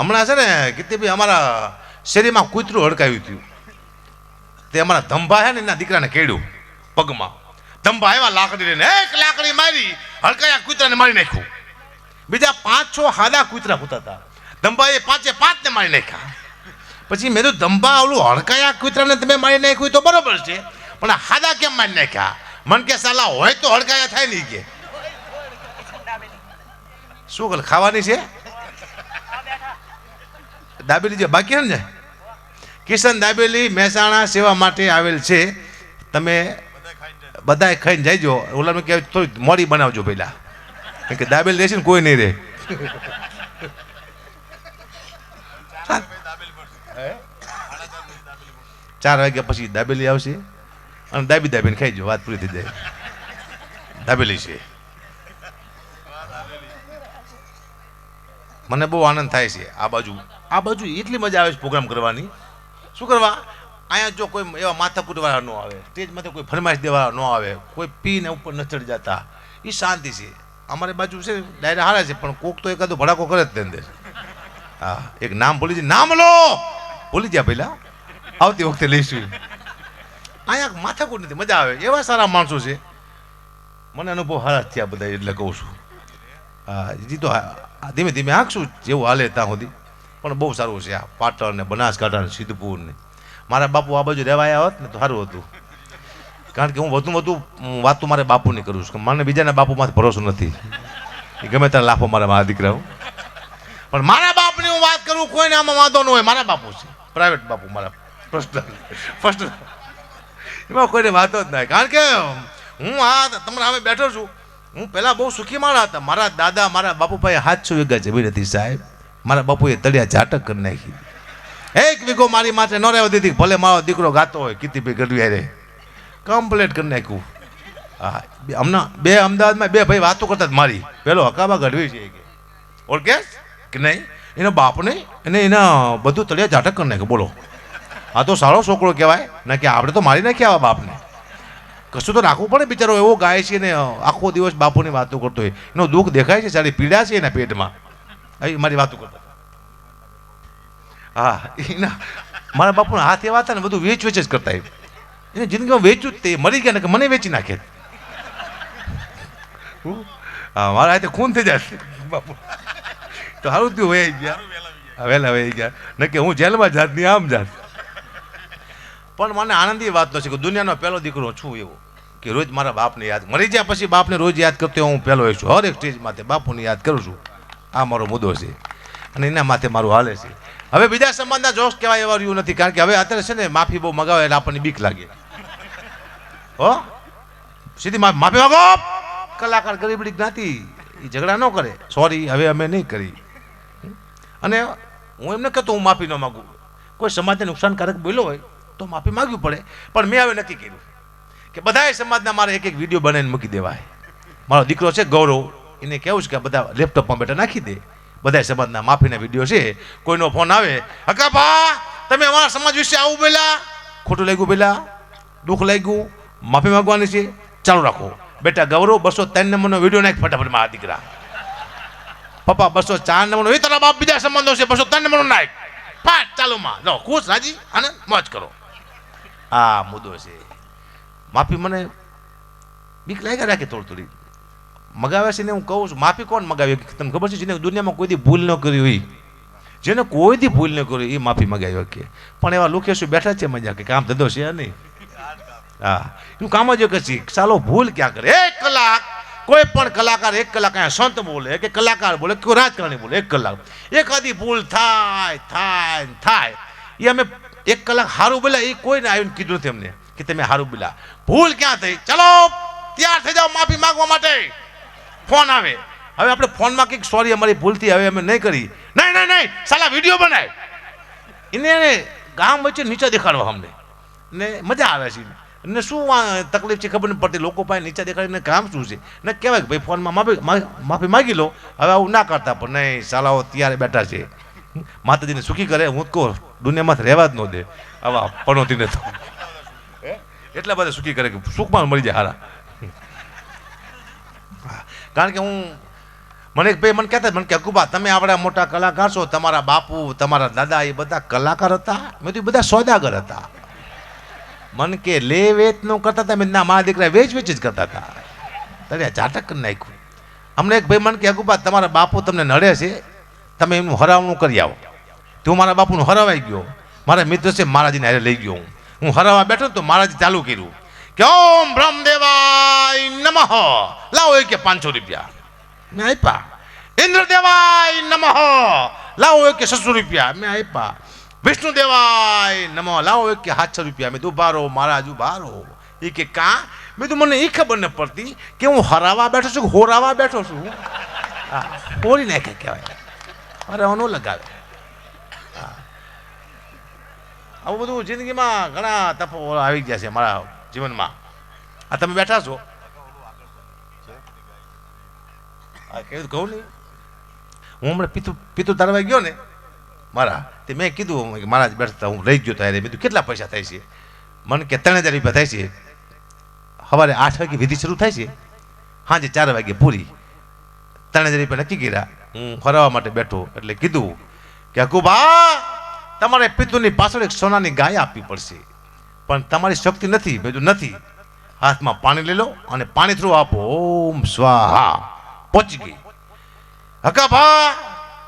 હમણાં છે ને કીર્તિભાઈ અમારા શેરીમાં કૂતરું હડકાયું હતું. તે અમારા ધંભા છે ને એના દીકરાને કેળ્યું પગમાં. ધંભા આવ્યા લાકડી લઈને. એક લાકડી મારી, હડકાયા કૂતરાને મારી નાખ્યું. બીજા પાંચ છ હાદા કૂતરા હોતા હતા. ધંભાએ પાંચે પાંચને મારી નાખ્યા. પછી મેં તો ધંભા ઓલું હડકાયા કૂતરાને તમે મારી નાખ્યું તો બરોબર છે, પણ હાદા કેમ મારી નાખ્યા? મન કે, સાલા, હોય તો હડકાયા થાય નહીં કે. શું ખાવાની છે? દાબેલી જે બાકી ને કિશન દાબેલી મહેસાણા સેવા માટે આવેલ છે. તમે બધાએ ખાઈને જઈજો ઓલાનું કે થોડી મોડી બનાવજો પહેલાં. કારણ કે દાબેલી રહેશે ને કોઈ નહીં રહે. ચાર વાગ્યા પછી દાબેલી આવશે. અને દાબી દાબીને ખાઈ જો વાત પૂરી થઈ જાય. દાબેલી છે. મને બહુ આનંદ થાય છે આ બાજુ. આ બાજુ એટલી મજા આવે છે પ્રોગ્રામ કરવાની. શું કરવા? અહીંયા જો કોઈ એવા માથાકૂટવાળા ન આવે સ્ટેજમાંથી કોઈ ફરમાઈશ દેવાળા ન આવે, કોઈ પીને ઉપર ન ચડી જતા, એ શાંતિ છે. અમારી બાજુ છે ડાયરા હારા છે, પણ કોક તો એકાદો ભડાકો કરે જ તે હા, એક નામ ભૂલી જાય નામ લો! ભૂલી ગયા પહેલાં. આવતી વખતે લઈશું. અહીંયા માથાકૂટ નથી, મજા આવે. એવા સારા માણસો છે. મને અનુભવ હારા થયા બધા, એટલે કહું છું. હા જીતો ધીમે ધીમે આંખશું, જેવું હાલે ત્યાં સુધી. પણ બહુ સારું છે આ પાટણ ને બનાસકાંઠા ને સિદ્ધપુર ને. મારા બાપુ આ બાજુ રહેવા આવ્યા હોત ને તો સારું હતું. કારણ કે હું વધુ વધુ વાત મારે બાપુની કરું છું. મને બીજાના બાપુમાંથી ભરોસો નથી. એ ગમે ત્યાં લાફો મારા મારા દીકરાઓ. પણ મારા બાપની હું વાત કરું કોઈને આમાં વાંધો ન હોય. મારા બાપુ છે. પ્રાઇવેટ બાપુ મારા પર્સનલ ફર્સ્ટ એમાં કોઈને વાંધો જ નહીં કારણ કે હું આ તમારા હવે બેઠો છું. હું પહેલાં બહુ સુખી માણા હતા. મારા દાદા, મારા બાપુભાઈ છું વીઘા જમીન હતી સાહેબ. મારા બાપુએ તળિયા ઝાટક કરી નાખી. એક વીઘો મારી માથે ન રહેવા દીધી. ભલે મારો દીકરો ગાતો હોય કીર્તિભાઈ ગઢવી રે કમ્પ્લેટ કરી નાખ્યું. હા હમણાં બે અમદાવાદમાં બે ભાઈ વાતો કરતા જ મારી. પેલો હકાબા ગઢવી છે કે. ઓળખે કે? નહીં? એનો બાપને અને એના બધું તળિયા ઝાટક કરી નાખ્યું. બોલો. આ તો સારો છોકરો કહેવાય. ના કે આપણે તો મારી નાખ્યા આવા બાપને. કશું તો રાખવું પડે બિચારો એવો ગાય છે ને આખો દિવસ બાપુની વાતો કરતો હોય. એનો દુઃખ દેખાય છે સારી પીડા છે એના પેટમાં. મારી વાતો કરતા. હા, એના મારા બાપુના હાથ એવા હતા ને બધું વેચ વેચ જ કરતા એમ. એને જિંદગીમાં વેચ્યું જ તે, મરી ગયા ને કે મને વેચી નાખે. હા? મારા હાથે ખૂન થઈ જાય બાપુ. તો સારું થયું વહી ગયા. વહેલા વહી ગયા. ન કે હું જેલમાં જાતની આમ જાત. પણ મને આનંદની વાત છે કે દુનિયાનો પહેલો દીકરો છું એવો કે રોજ મારા બાપને યાદ. મરી ગયા પછી બાપને રોજ યાદ કરતો હું પહેલો છું. હર એક સ્ટેજ માથે બાપુને યાદ કરું છું. આ મારો મુદ્દો છે. અને એના માથે મારું હાલે છે. હવે બીજા સમાજના જોશ કહેવાય એવા રહ્યું નથી, કારણ કે હવે અત્યારે છે ને માફી બહુ મગાવે એટલે આપણને બીક લાગે. હો? સીધી માફી માગો! કલાકાર ગરીબડી જ્ઞાતિ એ ઝઘડા ન કરે. સોરી હવે અમે નહીં કરી. અને હું એમને કહેતો હું માફી ન માગું. કોઈ સમાજને નુકસાનકારક બોલ્યો હોય તો માફી માગવી પડે. પણ મેં હવે નક્કી કર્યું કે બધાય સમાજના મારે એક એક વીડિયો બનાવીને મૂકી દેવાય. મારો દીકરો છે ગૌરવ. એને કહેવું છે કે બધા લેપટોપમાં બેઠા નાખી દે. બધા સમાજના માફીના વીડિયો છે. કોઈનો ફોન આવે હકાભા તમે અમારા સમાજ વિશે આવું બોલ્યા? ખોટું લાગ્યું પેલા દુઃખ લાગ્યું? માફી માગવાની છે? ચાલુ રાખો. બેટા ગૌરવ બસો ત્રણ નંબરનો વીડિયો નાખ ફટાફટ મારા દીકરા. પપ્પા બસો ચાર નંબરનો. એ તારા બાપ બીજા સંબંધો છે. બસો ત્રણ નંબરનો નાખ. ફાટ, ચાલો માં. લો, ખુશ, રાજી અને મોજ કરો. આ મુદ્દો છે. માફી મને બીક લાગ્યા રાખે થોડી થોડી મગાવે છે ને હું કહું છું, માફી કોણ મગાવી? તમને ખબર છે, જેને દુનિયામાં કોઈ દી ભૂલ ન કરી હોય, જેને કોઈ દી ભૂલ ન કરી એ માફી મગાવી કે. પણ એવા લોકેશું બેઠા છે મજા કે કામ ધંધો છે નહીં? હા. એનું કામ જ કે છે. ચાલો ભૂલ ક્યાં કરે? એક કલાક. કોઈ પણ કલાકાર એક કલાક અહીંયા સંત બોલે, કે કલાકાર બોલે, કે રાજકારણી બોલે, એક કલાક. એકાદી ભૂલ થાય થાય થાય. એ અમે એક કલાક સારું બોલ્યા એ કોઈને આવીને કીધું નથી અમને, કે તમે સારું બોલ્યા. ભૂલ ક્યાં થઈ? ચલો, તૈયાર થઈ જાઓ માફી માંગવા માટે. ફોન આવે. હવે આપણે ફોનમાં કંઈક સોરી અમારી ભૂલથી હવે અમે નહીં કરી. નહીં નહીં નહીં સાલા વીડિયો બનાય. એને ગામ વચ્ચે નીચે દેખાડવા અમને. ને મજા આવે છે. ને શું તકલીફ છે ખબર નહીં પડતી. લોકો પાસે નીચે દેખાડીને કામ શું છે? ને કહેવાય કે ભાઈ ફોનમાં માફી માફી માગી લો. હવે આવું ના કરતા. પણ નહીં સાલાઓ ત્યારે બેઠા છે. માતાજીને સુખી કરે. હું કહું દુનિયામાં રહેવા જ ન દે. આવા પનોતીને તો. હે? એટલા બધા સુખી કરે કે સુખમાં મળી જાય હારા. કારણ કે હું, મને ભાઈ મને કહેતા મને કે, અકુબા, તમે આપણા મોટા કલાકાર છો, તમારા બાપુ, તમારા દાદા એ બધા કલાકાર હતા? મેં તો બધા સોદાગર હતા. મને કે, લે વેચ નો કરતા હતા? મેં ના, મારા દીકરા વેચ વેચ જ કરતા હતા. તારે જાટક નાખ્યું. અમને એક ભાઈ મને કે, અકુબા, તમારા બાપુ તમને નડે છે, તમે એમનું હરાવણું કરી આવો. તો મારા બાપુનું હરાવાઈ ગયો. મારા મિત્ર છે મહારાજીને હારે લઈ ગયો હું. હું હરાવા બેઠો તો મહારાજ ચાલુ કર્યું. કે ઓમ બ્રહ્મદેવાય નમઃ. લાવો એ કે પાંચસો રૂપિયા. મેં આપ્યા. ઇન્દ્રદેવાય નમઃ. લાવો એક કે રૂપિયા. મેં આપ્યા. વિષ્ણુ દેવાય નમઃ. લાવો એક કે સાતસો રૂપિયા. મેં તું બારો મહારાજ બારો એ કે, કા? મેં તું મને એ ખબર ન પડતી કે હું હરાવા બેઠો છું હોરાવા બેઠો છું. હોરી નાખે કહેવાય. અરે ન લગાવે. આવું બધું જિંદગીમાં ઘણા તપો આવી ગયા છે મારા જીવનમાં. આ તમે બેઠા છો? કેવું કહું નહીં? હું હમણાં પિતુ પિતુ તારવા ગયો ને, મારા, તે મેં કીધું મારા જ બેઠતા હું રહી ગયો ત્યારે. બીજું કેટલા પૈસા થાય છે? મને કે ત્રણ હજાર રૂપિયા થાય છે. સવારે આઠ વાગે વિધિ શરૂ થાય છે. સાંજે ચાર વાગે પૂરી. ત્રણ હજાર રૂપિયા નક્કી કર્યા. હું ફરવા માટે બેઠો એટલે કીધું કે હકુબા તમારે પિતુની પાછળ એક સોનાની ગાય આપવી પડશે. પણ તમારી શક્તિ નથી. બીજું નથી. હાથમાં પાણી લઈ લો અને પાણી થ્રુ આપો. ઓમ સ્વાહા. પહોંચી ગઈ. હકાભા,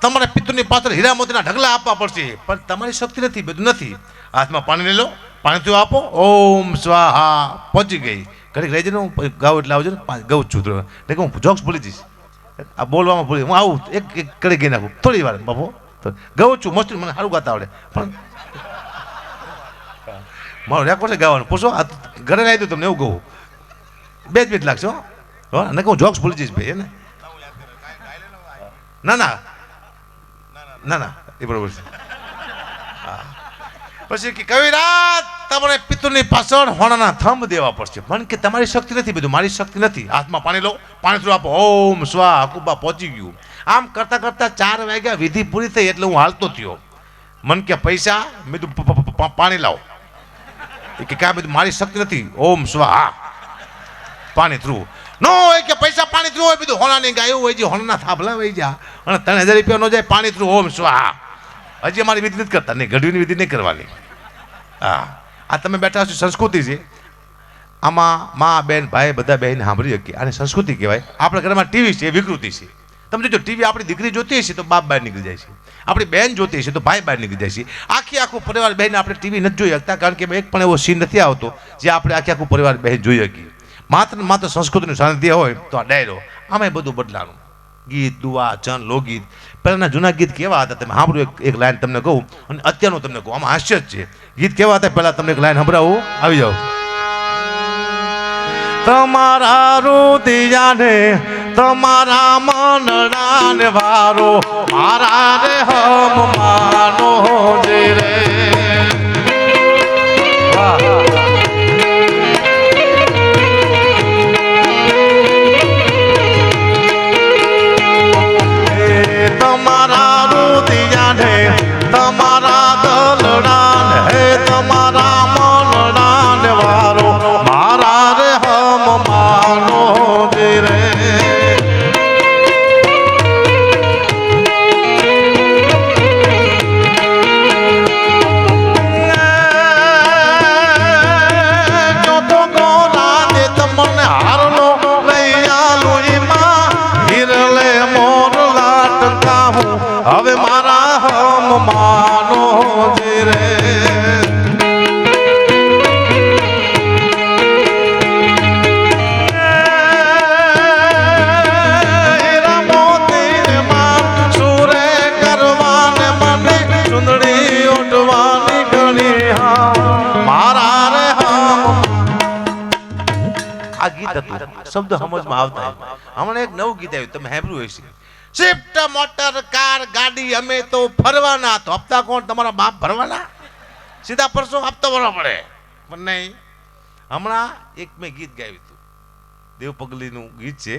તમારા પિતૃની પાછળ હીરા મોતીના ઢગલા આપવા પડશે. પણ તમારી શક્તિ નથી. બધું નથી. હાથમાં પાણી લઈ લો, પાણી થ્રુ આપો. ઓમ સ્વાહા. પહોંચી ગઈ. ઘડીક રહી જઈને હું ગાઉં એટલે આવજો ને ગઉં છું તો. હું જોક્સ ભૂલી જઈશ. આ બોલવામાં ભૂલી, હું આવું એક એક કરી ગઈ નાખું. થોડી વાર બાપુ. ગઉં છું, મસ્ત મને સારું ગાતા આવડે. પણ મારો રેકોર્ડ છે ગાવાનું. પૂછો, આ ઘરે લાવી દઉં તમને, એવું કહું. બે જ મિનિટ લાગશે, હો. હો ને હું જોક્સ ભૂલી જઈશ ભાઈ, એને. ના ના. ના ના, એ બરોબર છે. પછી કે, કવિરાજ, તમારે પિત્તરની પાછળ હોણાના થંભ દેવા પડશે. મન કે, તમારી શક્તિ નથી બધું, મારી શક્તિ નથી. હાથમાં પાણી લો, પાણી થોડું આપો. ઓમ સ્વા હકુબા પહોંચી ગયું. આમ કરતાં કરતાં ચાર વાગ્યા, વિધિ પૂરી થઈ એટલે હું હાલતો થયો. મન કે, પૈસા? મેં પ- પાણી લાવો. કે કાંઈ બધું મારી શક્તિ નથી. ઓમ સ્વા પાણી થ્રુ નો હોય કે પૈસા પાણી થ્રુ હોય, બધું હોનાની ગાયું હોય છે હોનાના થાંભલા વહી જા. અને ત્રણ હજાર રૂપિયા નો જાય, પાણી થ્રુ ઓમ સ્વાહા હજી અમારી વિધિ નથી કરતા, નહીં ગઢવીની વિધિ નહીં કરવાની. હા. આ તમે બેઠા છો સંસ્કૃતિ છે. આમાં મા, બેન, ભાઈ, બધા બેન સાંભળી શકીએ આને સંસ્કૃતિ કહેવાય. આપણા ઘરમાં ટીવી છે એ વિકૃતિ છે. તમે જો ટીવી આપણી દીકરી જોતી હશે તો બાપ બહાર નીકળી જાય છે. આપણી બહેન જોતી હશે તો ભાઈ બહાર નીકળી જાય છે. આખી આખું પરિવાર બહેન આપણે ટીવી નથી જોઈ શકતા, કારણ કે એક પણ એવો સીન નથી આવતો જે આપણે આખી આખું પરિવાર બહેન જોઈ શકીએ. માત્ર માત્ર સંસ્કૃતિનું સાનિધ્ય હોય તો આ ડાયરો આમાં બધું બદલાનું ગીત, દુઆ ચન લોકગીત. પહેલાંના જૂના ગીત કેવા હતા તમે સાંભળ્યું એક એક લાઈન તમને કહું અને અત્યારનું તમને કહું. આમાં હાસ્ય જ છે. ગીત કેવા હતા? પહેલાં તમને એક લાઈન સંભળાવું. આવી જાઓ. તમારા રુદિયાને તમારા મનડાને વારો મારા રે હમ માનો જે રે. તમારા રુદિયાને તમારા શબ્દ સમજમાં આવતા હમણાં એક નવું ગીત આવ્યું, તમે સાંભળ્યું હશે. સ્વિફ્ટ મોટર કાર ગાડી અમે તો ફરવાના તો હપ્તા કોણ? તમારા બાપ ભરવાના? સીધા પરસો હપ્તો ભરવો પડે. પણ નહીં. હમણાં એક મેં ગીત ગાયું હતું. દેવ પગલીનું ગીત છે.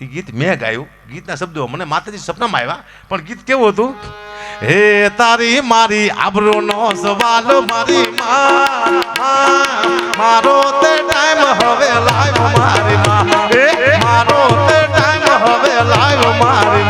એ ગીત મેં ગાયું. ગીતના શબ્દો મને માતાજી સપનામાં આવ્યા. પણ ગીત કેવું હતું? હે તારી મારી આબરૂનો સવાલ મારી માં મારો તે ટાઈમ હવે લાઈવ મારી માં. મારો તે ટાઈમ હવે લાઈવ મારી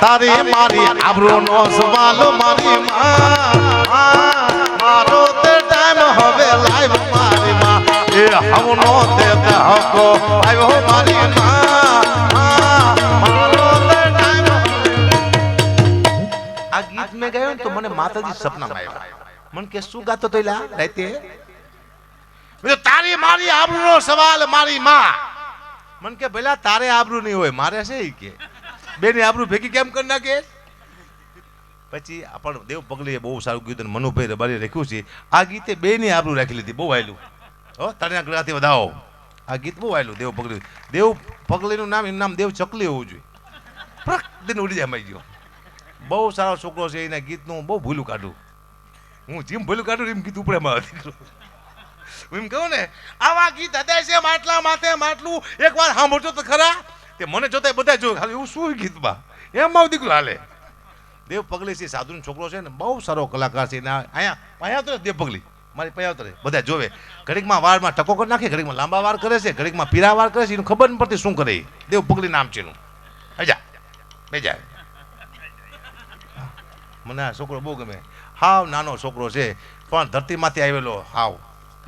તારી મારી આબરૂનો સવાલ મારી માં. મારો તે ટાઈમ હવે લાઈવ મારી માં. એ હવનો તે હકો આવ્યો મારી આ ગીત મેં ગયો ને તો મને માતાજી સપનામાં આવ્યા. મને કે શું ગાતો તો રાતે? તારી મારી આબરૂનો સવાલ મારી માં. મને કે ભલા તારે આબરૂ નહીં હોય મારે છે કે. બેની આબરૂ ભેગી કેમ કરી નાખે? પછી આપણ દેવ પગલીએ બહુ સારું કીધું મનુભાઈ રબારી રાખ્યું છે, આ ગીતે બેની આબરૂ રાખી લીધી, બહુ વાયલું. હો તણ્યા ગ્રહથી વધાવો. આ ગીત બહુ વાયલું, દેવ પગલી. દેવ પગલીનું નામ, એનું નામ દેવ ચકલી હોવું જોઈએ. પ્રક, દિન ઉડી જાય ગયો. બહુ સારો છોકરો છે, એના ગીતનું બહુ ભૂલું કાઢું. હું જેમ ભૂલું કાઢું એમ ગીત ઉપડે મારા દીકરો હું એમ કહું ને, આવા ગીત હૃદય છે, માટલા માથે માટલું. એકવાર સાંભળજો તો ખરા. તે મને જોતા બધા જોયું ખાલી એવું શું ગીતમાં? એમ મારો દીકરો હાલે. દેવ પગલી છે, સાધુનો છોકરો છે ને, બહુ સારો કલાકાર છે. ને અહીંયા તો દેવ પગલી. મારી પયાવતરે બધા જોવે. ઘડીકમાં વાળમાં ટકો કરી નાખે, ઘડીકમાં લાંબા વાર કરે છે, ઘડીકમાં પીરા વાર કરે છે, એનું ખબર નથી પડતી શું કરે. દેવ પગલી નામ છે એનું. હજા બે જાય મને આ છોકરો બહુ ગમે. હાવ નાનો છોકરો છે, પણ ધરતીમાંથી આવેલો, હાવ.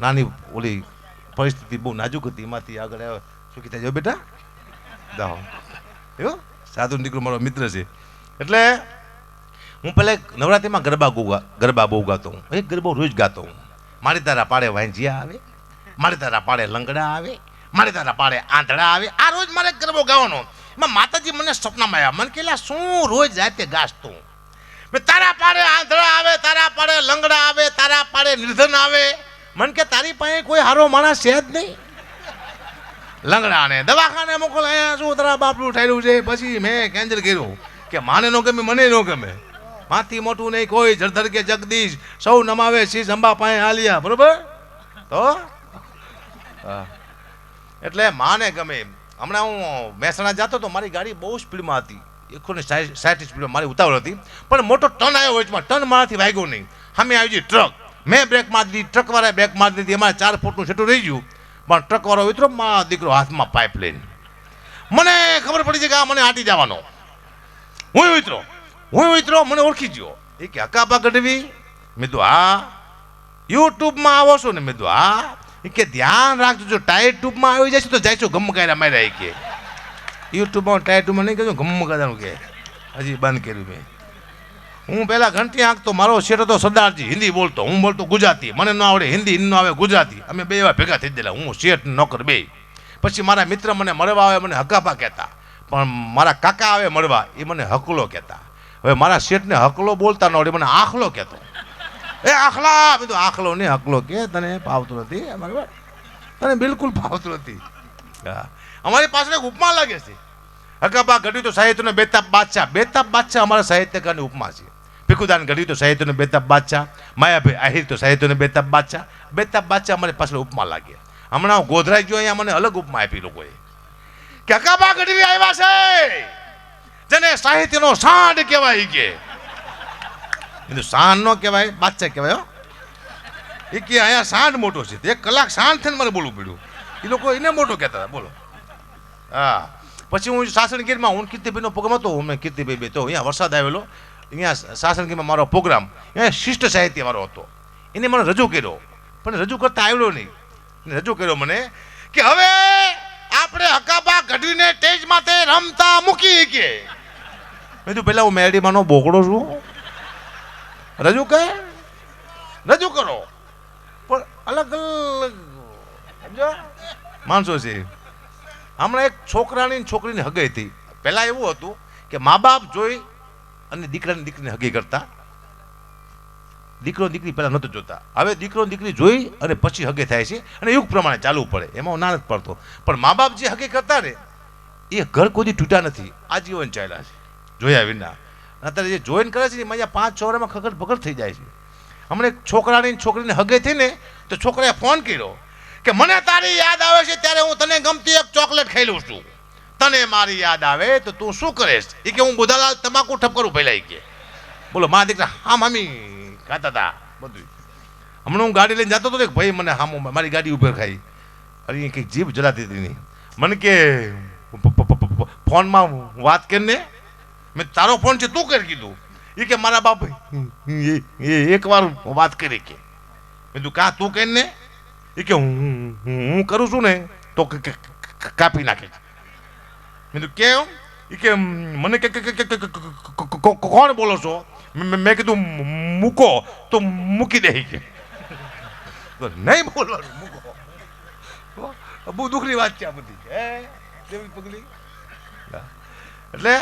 નાની ઓલી પરિસ્થિતિ બહુ નાજુક હતી. એમાંથી આગળ આવ્યો. શું કીધા જો બેટા. જાઓ. એવું સાધુ દીકરો મારો મિત્ર છે. એટલે હું પહેલા નવરાત્રિમાં ગરબા ગોગા ગરબા બહુ ગાતો હું. એક ગરબો રોજ ગાતો હું. મારી તારા પાડે વાંજિયા આવે, મારી તારા પાડે લંગડા આવે, મારી તારા પાડે આંધળા આવે. આ રોજ મારે ગરબો ગાવાનો. એમાં માતાજી મને સપનામાં આવ્યા. મને કહેલા, શું રોજ જાતે ગાસ તું મેં, તારા પાડે આંધળા આવે, તારા પાડે લંગડા આવે, તારા પાડે નિર્ધન આવે. મને કે, તારી પાસે કોઈ હારો માણસ છે જ નહીં. લંગડાને, દવાખાને મોકલ, અહીંયા શું તારા બાપનું ઠાર્યું છે? પછી મેં કેન્સલ કર્યું કે માને નો ગમે, મને નો ગમે. માથી મોટું નહીં કોઈ, જળધર કે જગદીશ. સૌ નમાવે શીશ અંબા પાસે આલિયા બરોબર? તો. એટલે માને ગમે હમણાં હું મહેસાણા જતો તો મારી ગાડી બહુ સ્પીડમાં હતી. એકસો ને સાઠ સ્પીડમાં મારી ઉતાવળ હતી. પણ મોટો ટર્ન આવ્યો વચમાં. ટર્ન મારાથી વાગ્યો નહીં. સામે આવી ગઈ ટ્રક. મેં બ્રેક મારી દીધી, ટ્રકવાળાએ બ્રેક મારી દીધી. એમાં ચાર ફૂટનું છેટું રહી ગયું. પણ ટ્રકવાળો ઉતરો મારો દીકરો હાથમાં પાઇપ લઈને. મને ખબર પડી છે કે આ મને આટી જવાનો હું ઉતરો. હું ઉતરો, મને ઓળખી ગયો એ કે હકાપા ગઢવી? મેં તો હા. યુટ્યુબમાં આવો છો ને, મેં તો હા. એ કે, ધ્યાન રાખજો, જો ટાયર ટ્યુબમાં આવી જાય છે તો જઈશું ગમ કાયરા માર્યા એ કે. યુટ્યુબમાં ટાયર ટ્યુબમાં નહીં કહેજો ગમ કાયરાનું કે. હજી બંધ કર્યું મેં. હું પહેલાં ઘંટી આંકતો મારો શેઠ હતો સરદારજી, હિન્દી બોલતો. હું બોલતો ગુજરાતી. મને ન આવડે હિન્દી, ન આવે ગુજરાતી. અમે બે એવા ભેગા થઈ ગયેલા. હું, શેઠ, નોકર બે. પછી મારા મિત્ર મને મળવા આવે, મને હકાપા કહેતા. પણ મારા કાકા આવે મળવા, એ મને હકલો કહેતા. હવે મારા શેઠને હકલો બોલતા ન આવડે મને આખલો કહેતો. એ આખલા, બધું આખલો ને હકલો કે તને ફાવતું નથી. તને બિલકુલ ફાવતું નથી. હા. અમારી પાસે ઉપમા લાગે છે. હકાપા ઘડી તો સાહિત્યનો બેતાબ બાદશાહ. બેતાબ બાદશાહ અમારા સાહિત્યકારની ઉપમા છે. ભીખુદાન ઘડી તો સાહિત્યનો બેતાબ બાદશાહ માયાભાઈ આહિર તો સાહિત્યનો બેતાબ બાદશાહ બેતાબ બાદશાહ મને પાછળ ઉપમા લાગ્યા હમણાં હું ગોધરાઈ ગયો અહીંયા મને અલગ ઉપમા આપી લોકોએ કે હકાબા ગઢવી આવ્યા છે જેને સાહિત્યનો સાંડ કહેવાય કે કીધું સાંડ નો કહેવાય બાદશાહ કહેવાય એ કે અહીંયા સાંડ મોટો છે એક કલાક સાંડ થઈને મને બોલવું પડ્યું એ લોકો એને મોટો કહેતા હતા બોલો હા પછી હું સાસણગીરમાં હું કીર્તિભાઈનો પ્રોગ્રામ હતો મેં કીર્તિભાઈ બે તો અહીંયા વરસાદ આવેલો અહીંયા સાસણગીરમાં મારો પ્રોગ્રામ, અહીંયા શિષ્ટ સાહિત્ય મારો હતો. એને મને રજૂ કર્યો, પણ રજૂ કરતા આવ્યો નહીં. રજૂ કર્યો મને કે હવે આપણે હકાબા ઘડીને સ્ટેજ માથે રમતા મૂકી કે. મેં કીધું પહેલાં હું મેરડીમાંનો બોકડો છું. રજૂ કર. રજૂ કરો. પણ અલગ અલગ. માણસો છે. હમણાં એક છોકરાની છોકરીની હગાઈ હતી. પહેલાં એવું હતું કે મા બાપ જોઈ અને દીકરાની દીકરીને હગી કરતા. દીકરો દીકરી પહેલાં નહોતો જોતા. હવે દીકરો દીકરી જોઈ અને પછી હગે થાય છે અને યુગ પ્રમાણે ચાલવું પડે. એમાં હું ના પડતો. પણ મા બાપ જે હગે કરતા ને, એ ઘર કોઈ તૂટ્યા નથી. આજીવન ચાલ્યા છે. જોયા વિના. અત્યારે જે જોઈન કરે છે ને, એમાં પાંચ છ વર્ષમાં ખગડ ભગડ થઈ જાય છે. હમણાં એક છોકરાની છોકરીને હગે થઈ ને, તો છોકરાએ ફોન કર્યો કે, મને તારી યાદ આવે છે, ત્યારે હું તને ગમતી એક ચોકલેટ ખાઈ લઉં છું. તને મારી યાદ આવે તો તું શું કરીશ? એ કે હું બુધાલાલ તમાકુ ઠપ કરું પહેલા ઈ કે. બોલો, મા દીકરા, હા, મામી ખાતા હતા બધું હમણાં હું ગાડી લઈને જતો હતો ને ભાઈ મને હામો, મારી ગાડી ઉભેર ખાઈ. અરે એ કંઈક જીભ જલાતી હતી નહીં મને કે ફોનમાં વાત કરીને મેં તારો ફોન છે તું કરી કીધું. એ કે મારા બાપ, એ- એ એકવાર વાત કરી કે. મેં તું કા, તું કરીને એ કે હું, હું- કરું છું ને, તો કાપી નાખે. મેં કીધું કેમ એ કે મને કે કોણ બોલો છો મેં કીધું મૂકો તો મૂકી દે કે નહીં બોલવાનું મૂકો બહુ દુઃખની વાત છે આ બધી હે દેવી પગલી એટલે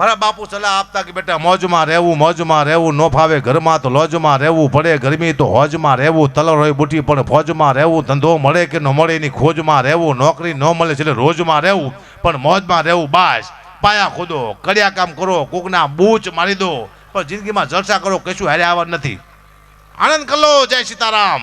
મારા બાપુ સલાહ આપતા કે બેટા, મોજમાં રહેવું મોજમાં રહેવું, ન ફાવે ઘરમાં તો લોજમાં રહેવું, પડે ગરમી તો હોજમાં રહેવું તલર હોય બુઠી પણ ફોજમાં રહેવું, ધંધો મળે કે ન મળે એની ખોજમાં રહેવું, નોકરી ન મળે એટલે રોજમાં રહેવું, પણ મોજમાં રહેવું બાસ. પાયા ખોદો કડિયા કામ કરો, કોકના બૂચ મારી દો, પણ જિંદગીમાં જલસા કરો, કશું હારે આવવા નથી. આનંદ કલો જય સીતારામ.